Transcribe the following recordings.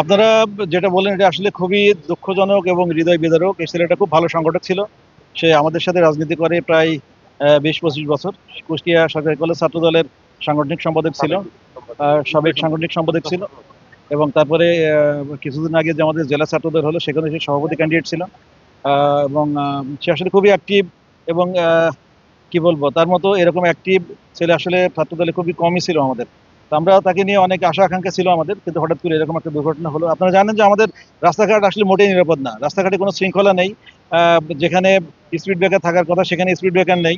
আপনারা যেটা বললেন, এটা আসলে খুবই দুঃখজনক এবং হৃদয় বিদারক। এই ছেলেটা খুব ভালো সংগঠক ছিল। সে আমাদের সাথে রাজনীতি করে প্রায় বিশ পঁচিশ বছর। কুষ্টিয়া সরকারি কলেজ ছাত্র দলের সাংগঠনিক সম্পাদক ছিল। সাবেক সাংগঠনিক সম্পাদক ছিল। এবং তারপরে কিছুদিন আগে যে আমাদের জেলা ছাত্রদল হলো, সেখানে সে সভাপতি ক্যান্ডিডেট ছিল। এবং সে আসলে খুবই অ্যাক্টিভ এবং কি বলব, তার মতো এরকম অ্যাক্টিভ ছেলে আসলে ছাত্রদলে খুবই কমই ছিল আমাদের। আমরা তাকে নিয়ে অনেক আশা আকাঙ্ক্ষা ছিল আমাদের, কিন্তু হঠাৎ করে এরকম একটা দুর্ঘটনা হলো। আপনারা জানেন যে আমাদের রাস্তাঘাট আসলে মোটেই নিরাপদ না। রাস্তাঘাটে কোনো শৃঙ্খলা নেই। যেখানে স্পিড ব্রেকার থাকার কথা সেখানে স্পিড ব্রেকার নেই।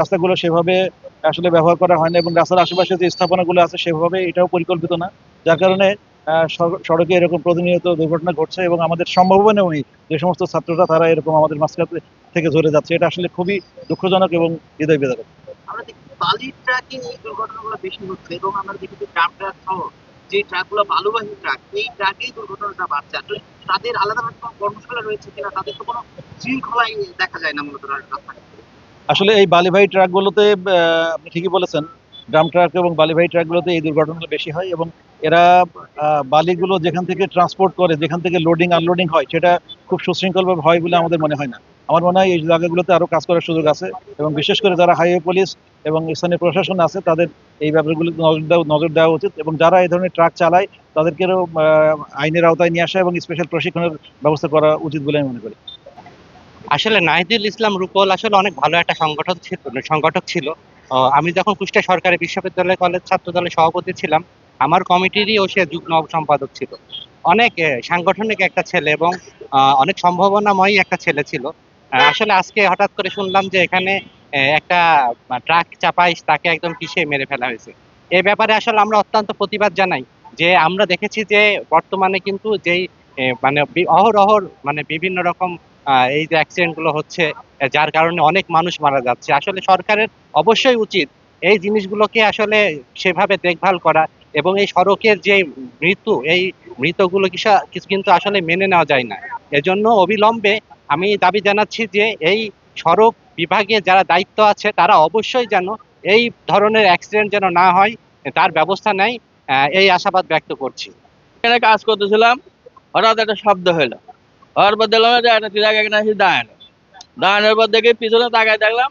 রাস্তাগুলো সেভাবে আসলে ব্যবহার করা হয় না এবং রাস্তার আশেপাশে যে স্থাপনাগুলো আছে সেভাবে এটাও পরিকল্পিত না। যার কারণে সড়কে এরকম প্রতিনিয়ত দুর্ঘটনা ঘটছে এবং আমাদের সম্ভাবনাও নেই যে সমস্ত ছাত্ররা তারা এরকম আমাদের মাঝখান থেকে ঝরে যাচ্ছে। এটা আসলে খুবই দুঃখজনক এবং হৃদয় বেদক বালির ট্রাকে এই দুর্ঘটনাগুলো বেশি হচ্ছে এবং আমরা দেখি যে ট্রাম ট্রাক সহ যে ট্রাকগুলো বালুবাহী ট্রাক, এই ট্রাকেই দুর্ঘটনাটা বাড়ছে। আসলে তাদের আলাদাভাবে কোনো কর্মশালা রয়েছে কিনা তাদের তো কোনো শৃঙ্খলাই দেখা যায় না মূলত আসলে এই বালিভাই ট্রাকগুলোতে আপনি ঠিকই বলেছেন, ড্রাম ট্রাক এবং বালিভাই ট্রাকগুলোতে এই দুর্ঘটনাগুলো বেশি হয় এবং এরা বালিগুলো যেখান থেকে ট্রান্সপোর্ট করে, যেখান থেকে লোডিং আনলোডিং হয়, সেটা খুব সুশৃঙ্খলভাবে হয় বলে আমাদের মনে হয় না। আমার মনে হয় এই জায়গাগুলোতে আরও কাজ করার সুযোগ আছে এবং বিশেষ করে যারা হাইওয়ে পুলিশ এবং স্থানীয় প্রশাসন আছে, তাদের এই ব্যাপারগুলো নজর দেওয়া নজর দেওয়া উচিত এবং যারা এই ধরনের ট্রাক চালায়, তাদেরকেও আইনের আওতায় নিয়ে আসা এবং স্পেশাল প্রশিক্ষণের ব্যবস্থা করা উচিত বলে আমি মনে করি। আসলে নাহিদুল ইসলাম রূপল আসলে অনেক ভালো একটা সংগঠন ছিল, সংগঠক ছিল। আমি যখন কুষ্টিয়া সরকারি বিশ্ববিদ্যালয় কলেজ ছাত্র দলের সভাপতি ছিলাম, আমার কমিটিরই ও সে যুগ্ম সম্পাদক ছিল। অনেক সাংগঠনিক একটা ছেলে এবং অনেক সম্ভাবনাময়ী একটা ছেলে ছিল। আসলে আজকে হঠাৎ করে শুনলাম যে এখানে একটা ট্রাক চাপাই তাকে একদম পিছিয়ে মেরে ফেলা হয়েছে। এই ব্যাপারে আসলে আমরা অত্যন্ত প্রতিবাদ জানাই যে আমরা দেখেছি যে বর্তমানে কিন্তু যেই মানে অহরহর মানে বিভিন্ন রকম এই যে অ্যাক্সিডেন্টগুলো হচ্ছে যার কারণে অনেক মানুষ মারা যাচ্ছে। আসলে সরকারের অবশ্যই উচিত এই জিনিসগুলোকে আসলে সেভাবে দেখভাল করা এবং এই সড়কের যে মৃত্যু, এই মৃতগুলো কিছু কিন্তু আসলে মেনে নেওয়া যায় না। এজন্য অবিলম্বে আমি দাবি জানাচ্ছি যে এই সড়ক বিভাগে যারা দায়িত্ব আছে, তারা অবশ্যই যেন এই ধরনের অ্যাক্সিডেন্ট যেন না হয়, তার ব্যবস্থা নেয় এই আশাবাদ ব্যক্ত করছি। এখানে কাজ করতেছিলাম, হঠাৎ একটা শব্দ হলো হওয়ার পর দেখলাম একটা ট্রাক এখানে দাঁড়ানো দাঁড়ানোর পর দেখে পিছনে তাকায় দেখলাম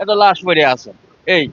একটা লাশ পড়ে আছে। এই